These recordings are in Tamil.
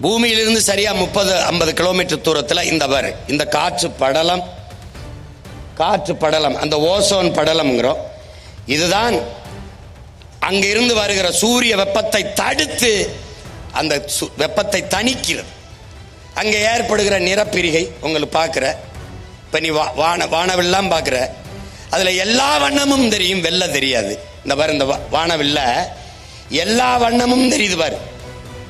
பூமியிலிருந்து சரியா முப்பது ஐம்பது கிலோமீட்டர் தூரத்தில் இந்த பாரு இந்த காற்று படலம் காற்று படலம் அந்த ஓசோன் படலம்ங்கிறோம். இதுதான் அங்கிருந்து வருகிற சூரிய வெப்பத்தை தடுத்து அந்த சு- வெப்பத்தை தணிக்கிறது. அங்கே ஏற்படுகிற நிறப்பிரிகை உங்களுக்கு பார்க்குற இப்போ நீ வா- வான வானவில்லாம் பார்க்குற அதில் எல்லா வண்ணமும் தெரியும் வெள்ளை தெரியாது. இந்த பாரு இந்த வா- வானவில்ல எல்லா வண்ணமும் தெரியுது பாரு.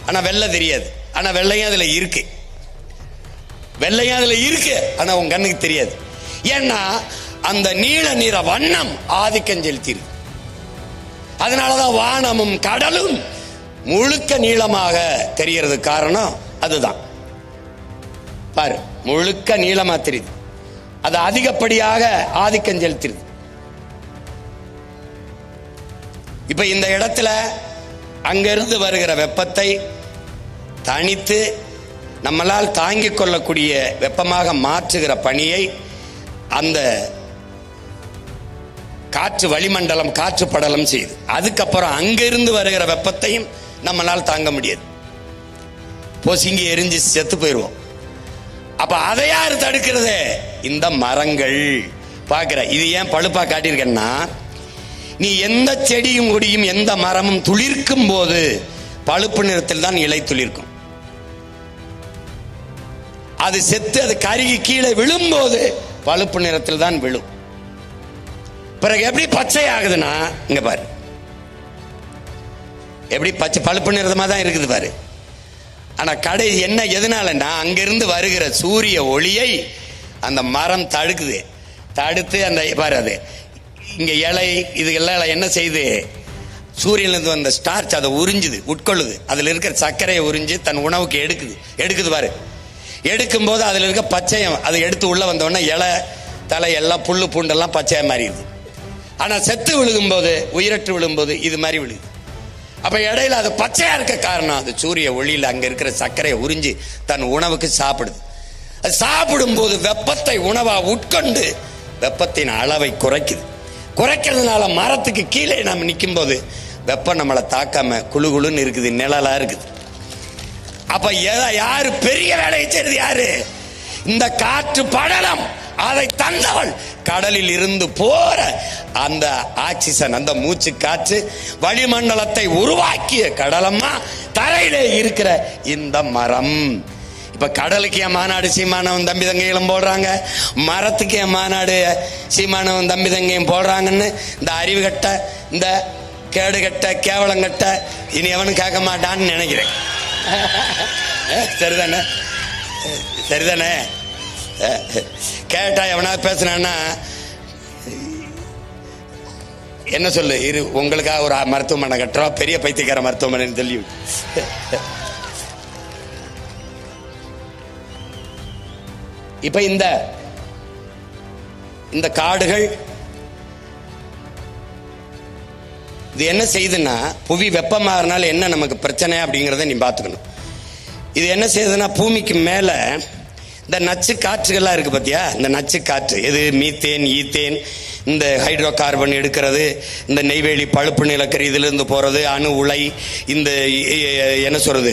ஆனால் வெள்ளை தெரியாது. ஆனால் வெள்ளையும் அதில் இருக்கு. வெள்ளையும் அதில் இருக்கு ஆனால் உன் கண்ணுக்கு தெரியாது. ஏன்னா அந்த நீல நிற வண்ணம் ஆதிக்கம் செலுத்தியிருக்கு. அதனாலதான் வானமும் கடலும் முழுக்க நீளமாக தெரியறது காரணம் அதுதான். பாரு முழுக்க நீளமா தெரியுது. அது அதிகப்படியாக ஆதிக்கம் செலுத்திடுது இப்ப இந்த இடத்துல அங்கிருந்து வருகிற வெப்பத்தை தனித்து நம்மளால் தாங்கிக் கொள்ளக்கூடிய வெப்பமாக மாற்றுகிற பணியை அந்த காற்று வளிமண்டலம் காற்று படலம் செய்யுது அதுக்கப்புறம் அங்கிருந்து வருகிற வெப்பத்தையும் நம்மளால் தாங்க முடியாது. பொசுங்கி எரிஞ்சு செத்து போயிடுவோம் அப்ப அதை யார் தடுக்கிறது? இந்த மரங்கள். பார்க்கிற இது ஏன் பழுப்பா காட்டியிருக்கேன்னா நீ எந்த செடியும் கொடியும் எந்த மரமும் துளிர்க்கும் போது பழுப்பு நிறத்தில் தான் இலை துளிர்க்கும். அது செத்து அது கருகி கீழே விழும்போது பழுப்பு நிறத்தில் தான் விழும். பிறகு எப்படி பச்சை ஆகுதுன்னா இங்க பாரு. எப்படி பச்சை பழுப்பு நிறமா தான் இருக்குது பாரு. ஆனா கடை என்ன எதனாலன்னா அங்கிருந்து வருகிற சூரிய ஒளியை அந்த மரம் தடுக்குது. தடுத்து அந்த பாரு அது. இங்க இலை இது எல்லாம் என்ன செய்யுது? சூரியன்லேருந்து வந்த ஸ்டார்ச் அதை உறிஞ்சுது உட்கொள்ளுது. அதில் இருக்கிற சர்க்கரையை உறிஞ்சு தன் உணவுக்கு எடுக்குது. எடுக்குது பாரு. எடுக்கும்போது அதில் இருக்க பச்சையம் அதை எடுத்து உள்ள வந்தோடனே இலை தலை எல்லாம் புல்லு பூண்டெல்லாம் பச்சையா மாறிடுது. ஆனால் செத்து விழுகும்போது உயிரற்று விழும்போது இது மாதிரி விழுகுது. அப்ப இடையில அது பச்சையா இருக்க காரணம் அது சூரிய ஒளியில் அங்க இருக்கிற சர்க்கரையை உறிஞ்சி தன் உணவுக்கு சாப்பிடுது. அது சாப்பிடும்போது வெப்பத்தை உணவா உட்கொண்டு வெப்பத்தின் அளவை குறைக்குது. குறைக்கிறதுனால மரத்துக்கு கீழே நம்ம நிற்கும் போது வெப்பம் நம்மளை தாக்காம குளு குளுன்னு இருக்குது நிழலா இருக்குது. அப்ப யாரு பெரிய வேலையை செய்யறது யாரு? இந்த காற்று படலம் அதை தந்தவள். கடலில் இருந்து போற அந்த ஆக்சிஜன் அந்த மூச்சு காற்று வளிமண்டலத்தை உருவாக்கிய கடலம்மா தரையிலே இருக்கிற இந்த மரம். இப்ப கடலுக்கு என் மாநாடு சீமானவன் தம்பி தங்கைகளும் போடுறாங்க. மரத்துக்கு என் மாநாடு சீமானவன் தம்பி தங்கையும் போடுறாங்கன்னு இந்த அறிவு கட்ட இந்த கேடு கட்ட கேவலம் கட்ட இனி எவனும் கேட்க மாட்டான்னு நினைக்கிறேன். சரிதானே. சரிதானே. கேட்டா எவனா பேசுனான்னா என்ன சொல்லு இரு உங்களுக்காக ஒரு மருத்துவமனை கட்டுறோம் பெரிய பைத்தியக்கார மருத்துவமனை சொல்லி. இப்ப இந்த இந்த காடுகள் இது என்ன செய்யுதுன்னா புவி வெப்பமாகறனால என்ன நமக்கு பிரச்சனை அப்படிங்கிறத நீ பார்த்துக்கணும். இது என்ன செய்யுதுன்னா பூமிக்கு மேலே இந்த நச்சு காற்றுகள்லாம் இருக்குது பார்த்தியா இந்த நச்சு காற்று. எது? மீத்தேன் ஈத்தேன் இந்த ஹைட்ரோ கார்பன் எடுக்கிறது இந்த நெய்வேலி பழுப்பு நிலக்கரி இதிலிருந்து போகிறது அணு உலை இந்த என்ன சொல்கிறது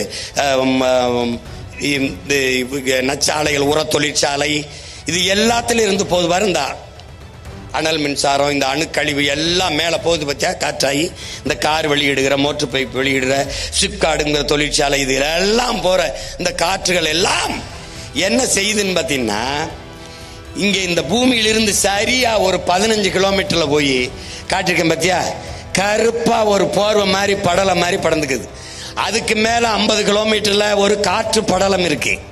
இந்த நச்சாலைகள் உர தொழிற்சாலை இது எல்லாத்துலயும் இருந்து போது பாருந்தா அனல் மின்சாரம் இந்த அணுக்கழிவு எல்லாம் மேலே போகுது பற்றியா காற்றாகி. இந்த கார் வெளியிடுகிற மோட்டர் பைப் வெளியிடுற சிப்காடுங்கிற தொழிற்சாலை இது எல்லாம் போகிற இந்த காற்றுகள் எல்லாம் என்ன செய்யுதுன்னு பார்த்தீங்கன்னா இங்கே இந்த பூமியிலிருந்து சரியாக ஒரு பதினஞ்சு கிலோமீட்டரில் போய் காட்டிருக்கேன் பார்த்தியா கருப்பாக ஒரு போர்வை மாதிரி படலை மாதிரி படந்துக்குது அதுக்கு மேலே ஐம்பது கிலோமீட்டரில் ஒரு காற்று படலம் இருக்குது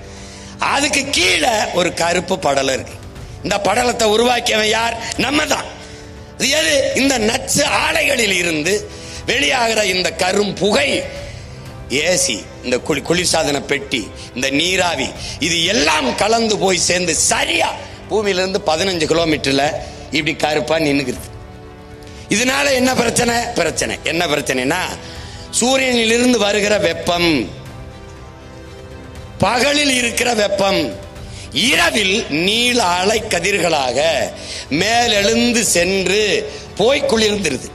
அதுக்கு கீழே ஒரு கருப்பு படலம் இருக்குது இந்த படலத்தை உருவாக்கியவன் யார்? நம்ம தான் எது? இந்த நச்சு ஆலைகளில் இருந்து வெளியாகிற இந்த கரும் புகை. ஏசி இந்த குளி குளிர்சாதன பெட்டி இந்த நீராவி இது எல்லாம் கலந்து போய் சேர்ந்து சரியா பூமியிலிருந்து பதினஞ்சு கிலோமீட்டர்ல இப்படி கருப்பா நின்னுக்குது. இதனால என்ன பிரச்சனை? பிரச்சனை. என்ன பிரச்சனைனா சூரியனிலிருந்து வருகிற வெப்பம் பகலில் இருக்கிற வெப்பம் இரவில் நீல அலை கதிர்களாக மேலெழுந்து சென்று போய் குளிர்ந்துருது.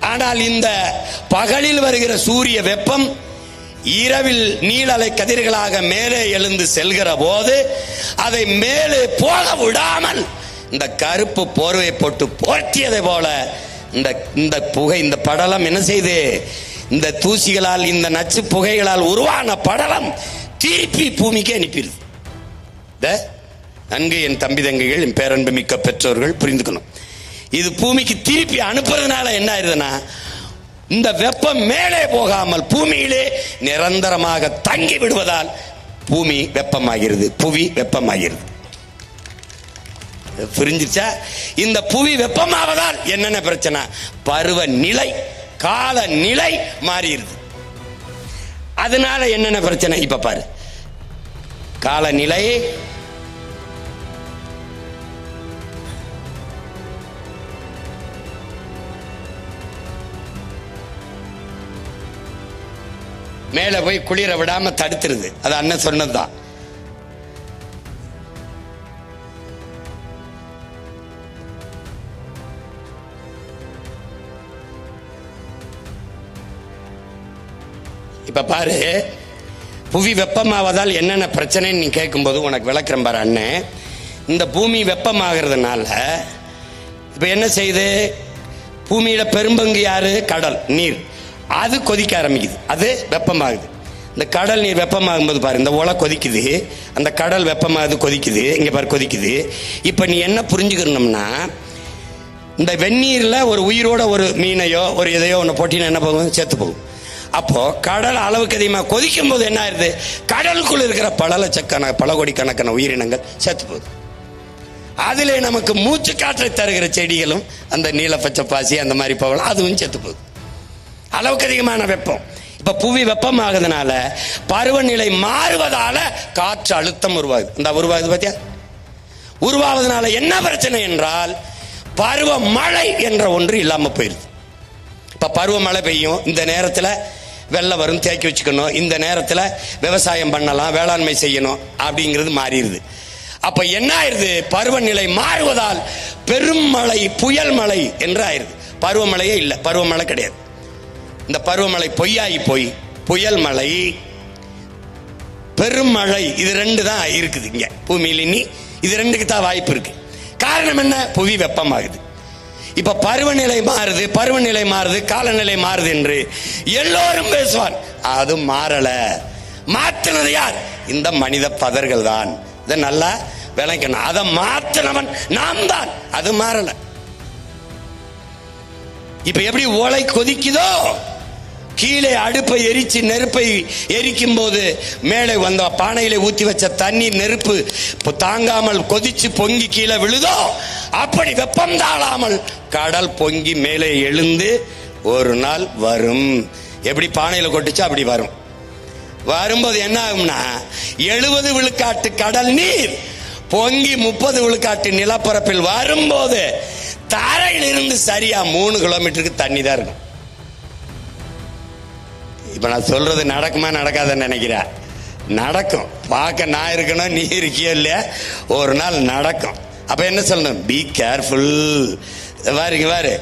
ஆனால் இந்த பகலில் வருகிற சூரிய வெப்பம் இரவில் நீலலை கதிர்களாக மேலே எழுந்து செல்கிற போது அதை மேலே போக விடாமல் இந்த கருப்பு போர்வை போட்டு போர்த்தியதை போல இந்த இந்த புகை இந்த படலம் என்ன செய்து இந்த தூசிகளால் இந்த நச்சு புகைகளால் உருவான படலம் திருப்பி பூமிக்கு அனுப்பிடுது இத நன்கு என் தம்பி தங்கைகள் என் பேரன்பு மிக்க பெற்றோர்கள் புரிந்துக்கணும். இது பூமிக்கு திருப்பி அனுப்புறதுனால என்ன ஆயிருதுன்னா இந்த வெப்பம் மேலே போகாமல் பூமியிலே நிரந்தரமாக தங்கி விடுவதால் பூமி வெப்பமாகிறது புவி வெப்பமாகிறது. புரிஞ்சிச்சா இந்த புவி வெப்பமாவதால் என்னென்ன பிரச்சனை? பருவ நிலை கால நிலை மாறிடுது. அதனால என்னென்ன பிரச்சனை? இப்ப பாரு. காலநிலை மேல போய் குளிர விடாம தடுத்துருது. அது அண்ணன் சொன்னதுதான். இப்ப பாரு புவி வெப்பமாவதால் என்னென்ன பிரச்சனைன்னு நீ கேட்கும்போது உனக்கு விளக்குறேன் பாரு அண்ணன் இந்த பூமி வெப்பமாகிறதுனால இப்போ என்ன செய்யுது? பூமியில பெரும்பங்கு யாரு? கடல் நீர். அது கொதிக்க ஆரம்பிக்குது. அது வெப்பமாகுது. இந்த கடல் நீர் வெப்பமாகும்போது பாரு இந்த உலை கொதிக்குது. அந்த கடல் வெப்பமாகுது கொதிக்குது. இங்க பாரு கொதிக்குது. இப்போ நீ என்ன புரிஞ்சுக்கணும்னா இந்த வெந்நீர்ல ஒரு உயிரோட ஒரு மீனையோ ஒரு இதையோ ஒன்று போட்டின்னு என்ன போகும்? சேர்த்து போகும். அப்போ கடல் அளவுக்கு அதிகமாக கொதிக்கும் போது என்ன ஆயிருது? கடலுக்குள் இருக்கிற பல லட்சக்கண பல கோடிக்கணக்கான உயிரினங்கள் செத்து போகுது. அதிலே நமக்கு மூச்சு காற்றை தருகிற செடிகளும் அந்த நீல பச்சை பாசி அந்த மாதிரி போகலாம் அதுவும் செத்து போகுது. அளவுக்கு அதிகமான வெப்பம். இப்ப புவி வெப்பமாகுதுனால பருவநிலை மாறுவதால காற்று அழுத்தம் உருவாகுது. இந்த உருவாகுது பார்த்தியா உருவாவதனால என்ன பிரச்சனை என்றால் பருவ மழை என்ற ஒன்று இல்லாம போயிருது. இப்ப பருவமழை பெய்யும். இந்த நேரத்துல வெள்ளம் வரும் தேக்கி வச்சுக்கணும். இந்த நேரத்தில் விவசாயம் பண்ணலாம் வேளாண்மை செய்யணும் அப்படிங்கிறது மாறிடுது. அப்ப என்ன ஆயிருது பருவநிலை மாறுவதால் பெரும் மழை புயல் மழை என்று ஆயிருது பருவமழையே இல்லை பருவமழை கிடையாது. இந்த பருவமழை பொய்யாகி போய் புயல் மழை பெருமழை இது ரெண்டு தான் இருக்குது இங்க. பூமியில் இனி இது ரெண்டுக்கு தான் வாய்ப்பு இருக்கு. காரணம் என்ன? புவி வெப்பமாகுது. இப்ப பருவநிலை மாறுது பருவநிலை மாறுது காலநிலை மாறுது என்று எல்லோரும் பேசுவார். அது மாறல. மாத்தினது யார்? இந்த மனித பதர்கள் தான். இதை நல்லா விளக்கணும் அதை மாத்தினவன் நாம் தான் அது மாறல. இப்ப எப்படி ஓலை கொதிக்குதோ கீழே அடுப்பை எரிச்சு நெருப்பை எரிக்கும் போது மேலே வந்த பானையில ஊத்தி வச்ச தண்ணீர் நெருப்பு தாங்காமல் கொதிச்சு பொங்கி கீழே விழுதோ அப்படி வெப்பம் தாழாமல் கடல் பொங்கி மேலே எழுந்து ஒரு நாள் வரும். எப்படி பானையில கொட்டுச்சா அப்படி வரும். வரும்போது என்ன ஆகும்னா எழுபது விழுக்காட்டு கடல் நீர் பொங்கி முப்பது விழுக்காட்டு நிலப்பரப்பில் வரும்போது தரையிலிருந்து சரியா மூணு கிலோமீட்டருக்கு தண்ணி தான் இருக்கும். இப்ப நான் சொல்றது நடக்குமா நடக்காதுன்னு நினைக்கிறேன் நடக்கும். பார்க்க நான் இருக்கணும் நீ இருக்கியோ இல்லையா? ஒரு நாள் நடக்கும். அப்ப என்ன சொல்லணும்? பி கேர்ஃபுல் வாருங்க வாரு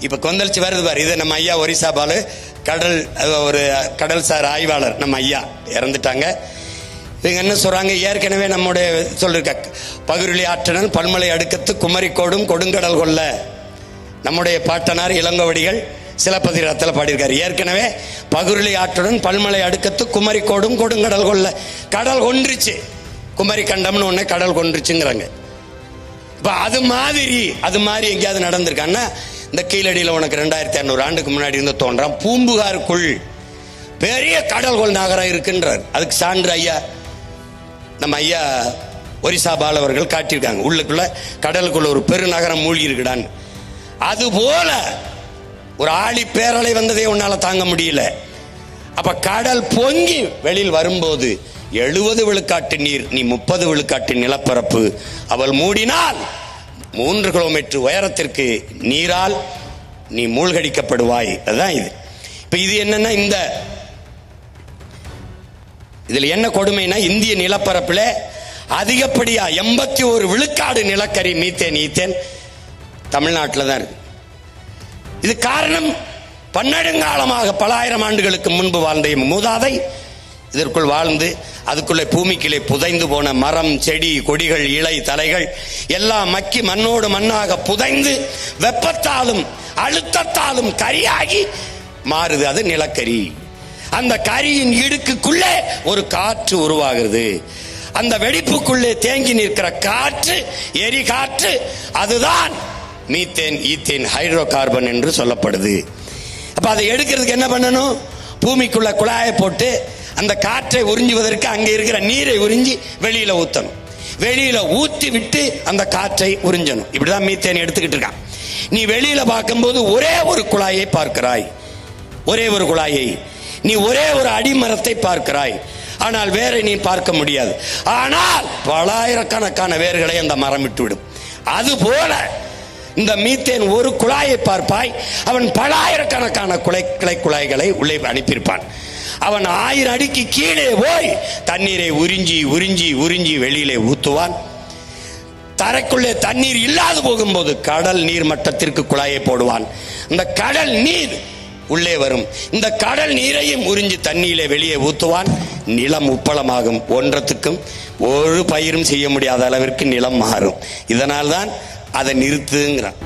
இப்ப கொந்தளிச்சு வருது பாரு. இது நம்ம ஐயா ஒரிசா பாலு கடல் ஒரு கடல் சார் ஆய்வாளர் நம்ம ஐயா. இறந்துட்டாங்க. இவங்க என்ன சொல்றாங்க? ஏற்கனவே நம்முடைய சொல்லிருக்க பகுருளி ஆற்றனன் பல்மலை அடுக்கத்து குமரிக்கோடும் கொடுங்கடல் கொள்ள. நம்முடைய பாட்டனார் இளங்கோவடிகள் சிலப்பதிகாரத்தில் பாடியிருக்காரு. ஏற்கனவே பகுருளி ஆற்றுடன் பல்மலை அடுக்கத்து குமரி கோடும் கொடுங்கடல் கொள்ள கடல் கொன்றுச்சு. குமரி கண்டம்னு ஒண்ணு கடல் கொன்றுச்சுங்கிறாங்க. இப்போ அது மாதிரி அது மாதிரி எங்கேயாவது நடந்திருக்கான்னா இந்த கீழடியில் உனக்கு ரெண்டாயிரத்தி இரநூறு ஆண்டுக்கு முன்னாடி இருந்து தோன்றான். பூம்புகாருக்குள் பெரிய கடல்கோள் நகரம் இருக்குன்றார். அதுக்கு சான்று ஐயா நம்ம ஐயா ஒரிசா பால் அவர்கள் காட்டியிருக்காங்க. உள்ளுக்குள்ள கடலுக்குள்ள ஒரு பெருநகரம் மூழ்கி இருக்குடான்னு அது போல ஒரு ஆழி பேரலை வந்ததே உன்னால தாங்க முடியல. அப்ப கடல் பொங்கி வெளியில் வரும்போது எழுபது விழுக்காட்டு நீர் நீ முப்பது விழுக்காட்டு நிலப்பரப்பு. அவள் மூடினால் மூன்று கிலோமீட்டர் உயரத்திற்கு நீரால் நீ மூழ்கடிக்கப்படுவாய். அதுதான் இது. இப்ப இது என்னன்னா இந்த இதுல என்ன கொடுமைனா இந்திய நிலப்பரப்புல அதிகப்படியா எண்பத்தி ஒரு விழுக்காடு நிலக்கரி மீத்தேன் ஈத்தேன் தமிழ்நாட்டில் தான் இருக்கு. இது காரணம் பன்னெடுங்காலமாக பல ஆயிரம் ஆண்டுகளுக்கு முன்பு வாழ்ந்த எம் மூதாதை. இதற்குள் வாழ்ந்து அதுக்குள்ளே பூமிக்கிலே புதைந்து போன மரம் செடி கொடிகள் இலை தலைகள் எல்லாம் மக்கி மண்ணோடு மண்ணாக புதைந்து வெப்பத்தாலும் அழுத்தத்தாலும் கரியாகி மாறுது. அது நிலக்கரி. அந்த கரியின் இடுக்குக்குள்ளே ஒரு காற்று உருவாகிறது. அந்த வெடிப்புக்குள்ளே தேங்கி நிற்கிற காற்று எரி காற்று அதுதான் மீத்தேன் ஈத்தேன் ஹைட்ரோ கார்பன் என்று சொல்லப்படுது. அப்போ அதை எடுக்கிறதுக்கு என்ன பண்ணணும்? பூமிக்குள்ள குழாயை போட்டு அந்த காற்றை உறிஞ்சுவதற்கு அங்கே இருக்கிற நீரை உறிஞ்சி வெளியில ஊத்தணும். வெளியில ஊத்தி விட்டு அந்த காற்றை உறிஞ்சணும். இப்படிதான் மீத்தேன் எடுத்துக்கிட்டு இருக்கான். நீ வெளியில பார்க்கும்போது ஒரே ஒரு குழாயை பார்க்கிறாய். ஒரே ஒரு குழாயை. நீ ஒரே ஒரு அடிமரத்தை பார்க்கிறாய். ஆனால் வேரை நீ பார்க்க முடியாது. ஆனால் பலாயிரக்கணக்கான வேர்களை அந்த மரம் விட்டுவிடும். அது போல இந்த மீத்தேன் ஒரு குழாயை பார்ப்பாய் அவன் பலாயிரக்கணக்கான குலை கிளை குழாய்களை உள்ளே அனுப்பியிருப்பான். அவன் ஆயிரம் அடிக்கு கீழே போய் தண்ணீரை உறிஞ்சி உறிஞ்சி உறிஞ்சி வெளியிலே ஊத்துவான். தரைக்குள்ளே தண்ணீர் இல்லாது போகும்போது கடல் நீர் மட்டத்திற்கு குழாயை போடுவான். இந்த கடல் நீர் உள்ளே வரும். இந்த கடல் நீரையும் உறிஞ்சி தண்ணீரிலே வெளியே ஊத்துவான். நிலம் உப்பளமாகும். ஒன்றத்துக்கும் ஒரு பயிரும் செய்ய முடியாத அளவிற்கு நிலம் மாறும். இதனால்தான் அதை நிறுத்துங்கிறான்.